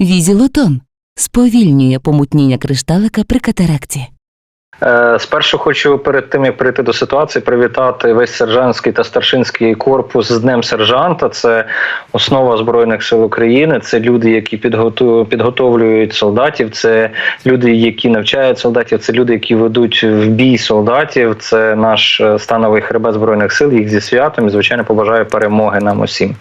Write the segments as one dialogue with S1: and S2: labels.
S1: Візілотон сповільнює помутніння кришталика при катаракті.
S2: Е, Спершу хочу перед тим як перейти до ситуації, привітати весь сержантський та старшинський корпус з Днем сержанта. Це основа збройних сил України. Це люди, які підготовлюють солдатів. Це люди, які навчають солдатів. Це люди, які ведуть в бій солдатів. Це наш е, становий хребет збройних сил. Їх зі святом і звичайно побажаю перемоги нам усім.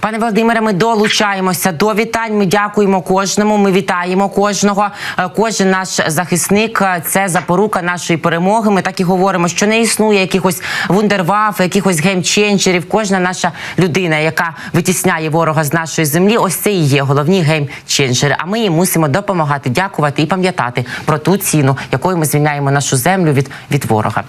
S3: Пане Володимире, ми долучаємося до вітань. Ми дякуємо кожному. Ми вітаємо кожного. Е, Кожен наш захисник е, це запорука нашої перемоги. Ми так і говоримо, що не існує якихось вундерваф, якихось геймченджерів. Кожна наша людина, яка витісняє ворога з нашої землі, ось це і є головні геймченджери. А ми їм мусимо допомагати, дякувати і пам'ятати про ту ціну, якою ми звільняємо нашу землю від, від ворога.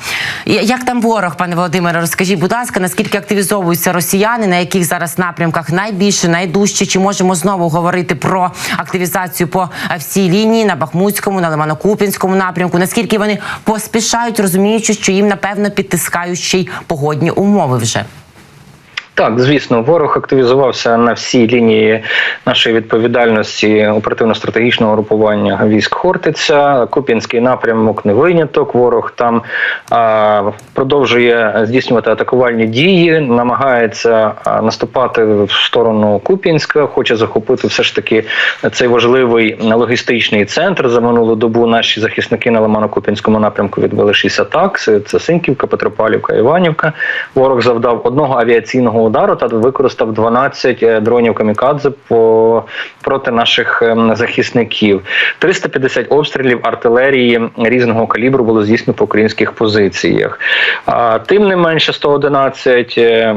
S3: Як там ворог, пане Володимире, розкажіть, будь ласка, наскільки активізовуються росіяни, на яких зараз напрямках найбільше, найдужче? Чи можемо знову говорити про активізацію по е, всій лінії на Бахмутському, на Лимано-Купінському напрямку? Наскільки вони поспішають, розуміючи, що їм напевно підтискають ще й погодні умови вже?
S2: Так, звісно, ворог активізувався на всій лінії нашої відповідальності оперативно-стратегічного групування військ Хортиця. Куп'янський напрямок не виняток. Ворог там а, продовжує здійснювати атакувальні дії, намагається наступати в сторону Куп'янська, хоче захопити все ж таки цей важливий логістичний центр. За минулу добу наші захисники на Лимано-Куп'янському напрямку відбили 6 атак. Це Синківка, Петропавлівка, Іванівка. Ворог завдав одного авіаційного удару та використав 12 е, дронів камікадзе по проти наших ем, захисників. 350 обстрілів артилерії різного калібру було здійснено по українських позиціях. Тим не менше, 111 е,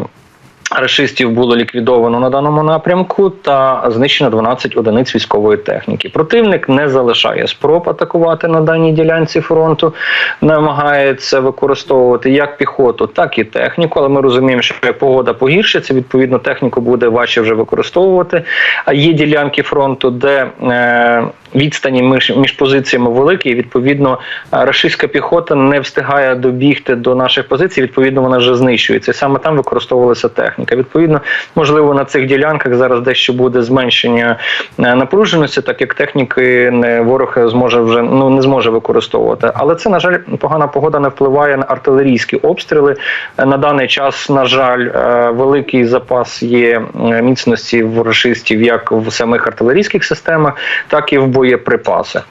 S2: Рашистів було ліквідовано на даному напрямку та знищено 12 одиниць військової техніки. Противник не залишає спроб атакувати на даній ділянці фронту, намагається використовувати як піхоту, так і техніку. Але ми розуміємо, що як погода погіршиться, відповідно техніку буде важче вже використовувати. А є ділянки фронту, де е, відстані між, між позиціями великі, і відповідно рашистська піхота не встигає добігти до наших позицій. Відповідно, вона вже знищується. Саме там використовувалася техніка. Відповідно, можливо, на цих ділянках зараз дещо буде зменшення е, напруженості, так як техніки не ворог зможе вже ну не зможе використовувати. Але це на жаль погана погода не впливає на артилерійські обстріли. Е, На даний час, на жаль, е, великий запас є міцності в рашистів як в самих артилерійських системах, так і в боєприпасах.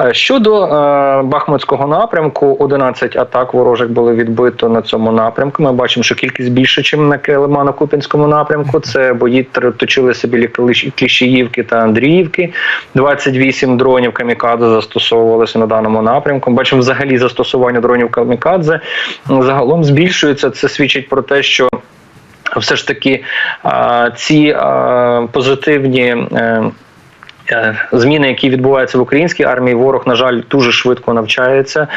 S2: Е, Щодо е, Бахмутського напрямку, 11 атак ворожих було відбито на цьому напрямку. Ми бачимо, що кількість більше, ніж на Лимано-Купінському напрямку. Це бої точилися біля Кліщіївки та Андріївки. 28 дронів камікадзе застосовувалися на даному напрямку. Бачимо, взагалі застосування дронів камікадзе загалом збільшується. Це свідчить про те, що все ж таки ці позитивні. Е, Е, Зміни, які відбуваються в українській армії, ворог, на жаль, дуже швидко навчається.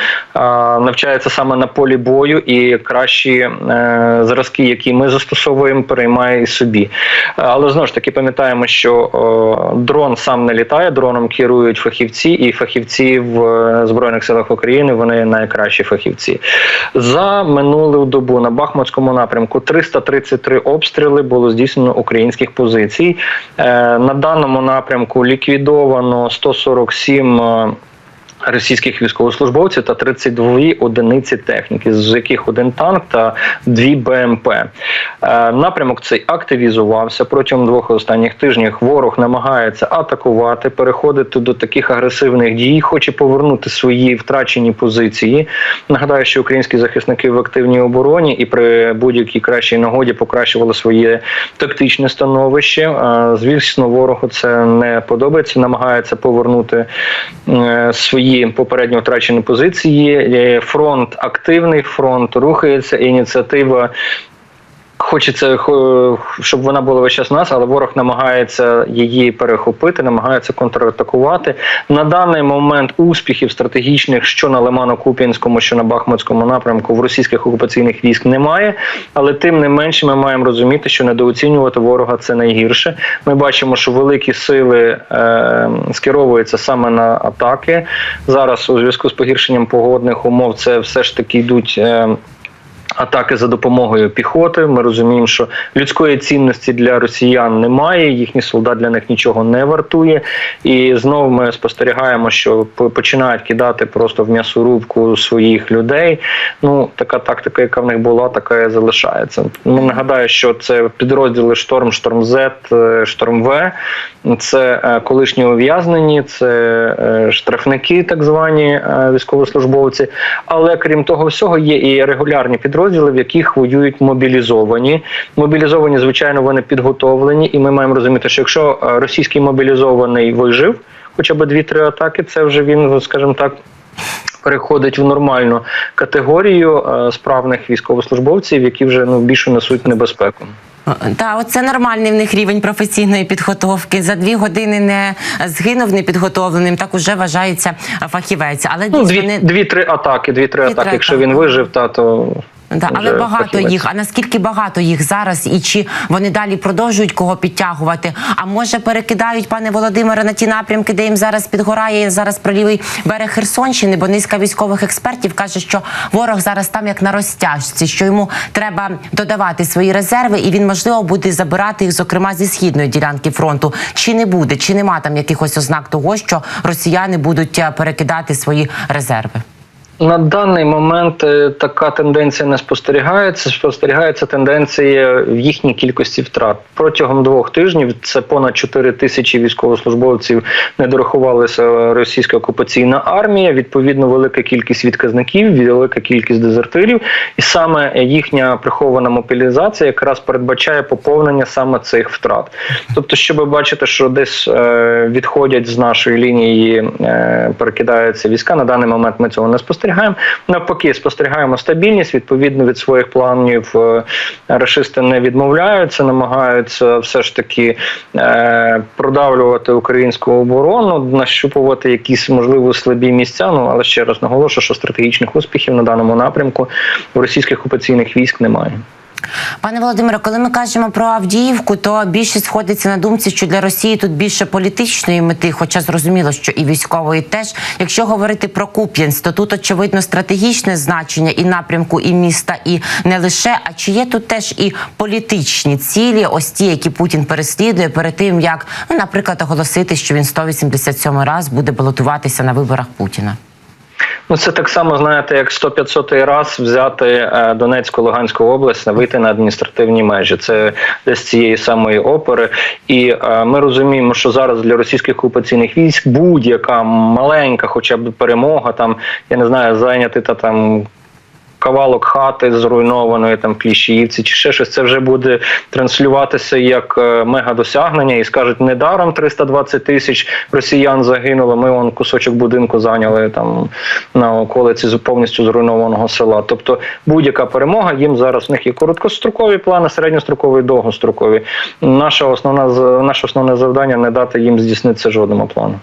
S2: Навчається саме на полі бою, і кращі е, зразки, які ми застосовуємо, переймає і собі. Але знову ж таки пам'ятаємо, що дрон сам не літає, дроном керують фахівці, і фахівці в е, Збройних силах України вони найкращі фахівці. За минулу добу на Бахмутському напрямку 333 обстріли було здійснено українських позицій. Е, На даному напрямку ліквідовано 147 е, російських військовослужбовців та 32 одиниці техніки, з яких один танк та дві БМП. Е, Напрямок цей активізувався протягом двох останніх тижнів. Ворог намагається атакувати, переходити до таких агресивних дій, хоче повернути свої втрачені позиції. Нагадаю, що українські захисники в активній обороні і при будь-якій кращій нагоді покращували своє тактичне становище. Е, Звісно, ворогу це не подобається. Намагається повернути е, попередньо втрачені позиції. Е, Фронт активний, фронт рухається. Ініціатива Хочеться, хо- щоб вона була весь час у нас, але ворог намагається її перехопити, намагається контратакувати. На даний момент успіхів стратегічних, що на Лимано-Куп'янському, що на Бахмутському напрямку в російських окупаційних військ немає. Але тим не менше, ми маємо розуміти, що недооцінювати ворога це найгірше. Ми бачимо, що великі сили е, скеровуються саме на атаки. Зараз у зв'язку з погіршенням погодних умов це все ж таки йдуть. Е, Атаки за допомогою піхоти. Ми розуміємо, що людської цінності для росіян немає. Їхній солдат для них нічого не вартує. І знову ми спостерігаємо, що починають кидати просто в м'ясорубку своїх людей. Ну така тактика, яка в них була, така і залишається. Ну нагадаю, що це підрозділи Шторм, Шторм З, е, Шторм В. Це е, колишні ув'язнені, це е, штрафники, так звані військовослужбовці. Але крім того всього, є і регулярні підрозділи, в яких воюють мобілізовані. Мобілізовані, звичайно, вони підготовлені, і ми маємо розуміти, що якщо е, російський мобілізований вижив, хоча б дві-три атаки, це вже він, скажімо так. Переходить в нормальну категорію е, справних військовослужбовців, які вже ну більше несуть небезпеку.
S3: Та оце нормальний в них рівень професійної підготовки. За дві години не згинув непідготовленим, так уже вважається фахівець. Але
S2: Ну, дві,
S3: не
S2: дві-три атаки, дві-три
S3: Дві-три
S2: атаки. Якщо він вижив, та то
S3: Да, але
S2: вже
S3: багато
S2: фахівець.
S3: їх. А наскільки багато їх зараз, і чи вони далі продовжують кого підтягувати? А може перекидають пане Володимире на ті напрямки, де їм зараз підгорає зараз про лівий берег Херсонщини? Бо низка військових експертів каже, що ворог зараз там як на розтяжці, що йому треба додавати свої резерви, і він можливо буде забирати їх, зокрема зі східної ділянки фронту. Чи не буде, чи нема там якихось ознак того, що росіяни будуть е, перекидати свої резерви?
S2: На даний момент е, така тенденція не спостерігається. Спостерігається тенденція в їхній кількості втрат. Протягом двох тижнів це понад 4 тисячі військовослужбовців не дорахувалася російська окупаційна армія. Відповідно, велика кількість відказників, велика кількість дезертирів, і саме їхня прихована мобілізація якраз передбачає поповнення саме цих втрат. Тобто, щоб бачити, що десь е, відходять з нашої лінії, е, перекидаються війська. На даний момент ми цього не спостерігаємо. Навпаки, спостерігаємо стабільність. Відповідно від своїх планів е, рашисти не відмовляються, намагаються все ж таки е, продавлювати українську оборону, нащупувати якісь можливо слабі місця. Ну але ще раз наголошую, що стратегічних успіхів на даному напрямку в російських окупаційних військ немає.
S3: Пане Володимире, коли ми кажемо про Авдіївку, то більшість сходиться на думці, що для Росії тут більше політичної мети, хоча зрозуміло, що і військової теж. Якщо говорити про Куп'янськ, то тут очевидно стратегічне значення і напрямку, і міста, і не лише. А чи є тут теж і політичні цілі, ось ті, які Путін переслідує перед тим, як, ну, наприклад, оголосити, що він 187 раз буде балотуватися на виборах Путіна?
S2: Ну, це так само, знаєте, як 100-500 раз взяти е, Донецьку, Луганську область, вийти на адміністративні межі. Це десь цієї самої опери. І е, ми розуміємо, що зараз для російських окупаційних військ будь-яка маленька, хоча б перемога, там я не знаю, зайняти та там. Кавалок хати зруйнованої там в Кліщіївці чи ще щось, це вже буде транслюватися як е, мега-досягнення і скажуть, недаром 320 тисяч росіян загинуло. Ми вон кусочок будинку зайняли там на околиці з- повністю зруйнованого села. Тобто будь-яка перемога їм зараз в них є короткострокові плани, середньострокові, довгострокові. Наша основна наше основне завдання не дати їм здійснитися жодному плану.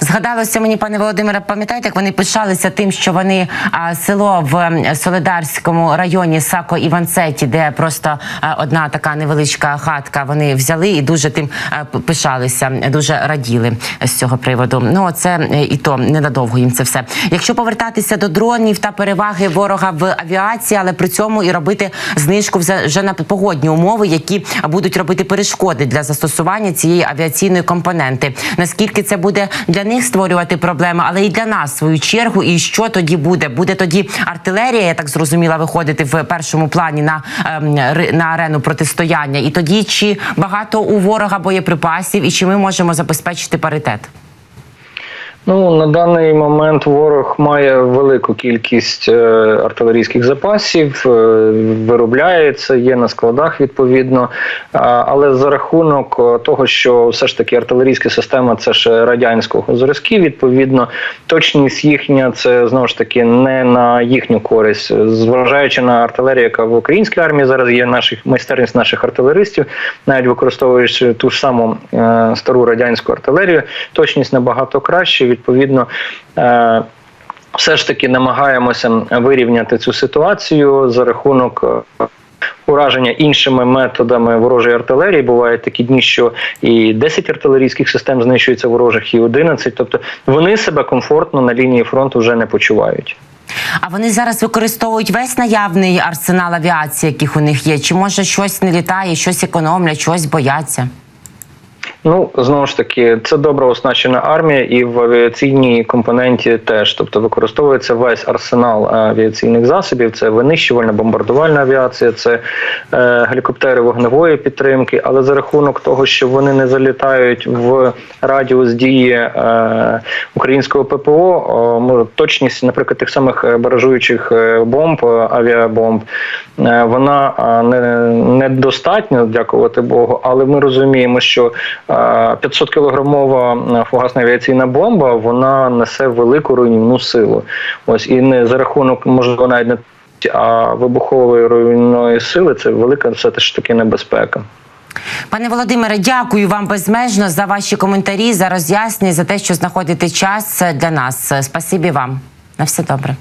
S3: Згадалося мені, пане Володимире, пам'ятаєте, як вони пишалися тим, що вони а, село в Солидарському районі Сако Іванцеті, де просто а, одна така невеличка хатка, вони взяли і дуже тим а, пишалися, дуже раділи з цього приводу. Ну це е, і то ненадовго їм це все. Якщо повертатися до дронів та переваги ворога в авіації, але при цьому і робити знижку вже на погодні умови, які будуть робити перешкоди для застосування цієї авіаційної компоненти. Наскільки це буде для них створювати проблеми, але і для нас свою чергу. І що тоді буде? Буде тоді артилерія, я так зрозуміла, виходити в першому плані на, ем, на арену протистояння. І тоді чи багато у ворога боєприпасів, і чи ми можемо забезпечити паритет?
S2: Ну на даний момент ворог має велику кількість е, артилерійських запасів, е, виробляється, є на складах відповідно. Але за рахунок е, того, що все ж таки артилерійська система це ж радянського зразків, відповідно, точність їхня це знову ж таки не на їхню користь, зважаючи на артилерію, яка в українській армії зараз є наших майстерність наших артилеристів, навіть використовуючи ту ж саму стару радянську артилерію, точність набагато краще. Відповідно. Е, все ж таки намагаємося вирівняти цю ситуацію за рахунок е, ураження іншими методами ворожої артилерії. Бувають такі дні, що і 10 артилерійських систем знищується ворожих, і 11. Тобто вони себе комфортно на лінії фронту вже не почувають.
S3: А вони зараз використовують весь наявний арсенал авіації, яких у них є. Чи може щось не літає, щось економлять, щось бояться?
S2: Ну знову ж таки, це добре оснащена армія, і в авіаційній компоненті теж, тобто використовується весь арсенал е, авіаційних засобів. Це винищувальна бомбардувальна авіація, це е, гелікоптери вогневої підтримки. Але за рахунок того, що вони не залітають в радіус дії е, українського ППО, о, точність, наприклад, тих самих е, баражуючих е, бомб, авіабомб, е, вона не недостатня, дякувати Богу. Але ми розуміємо, що 500 кілограмова фугасна авіаційна бомба вона несе велику руйнівну силу. Ось і не за рахунок, можливо, навіть не а вибухової руйнівної сили це велика все ж таки небезпека.
S3: Пане Володимире, дякую вам безмежно за ваші коментарі, за роз'яснення, за те, що знаходите час для нас. Спасибі вам. На все добре.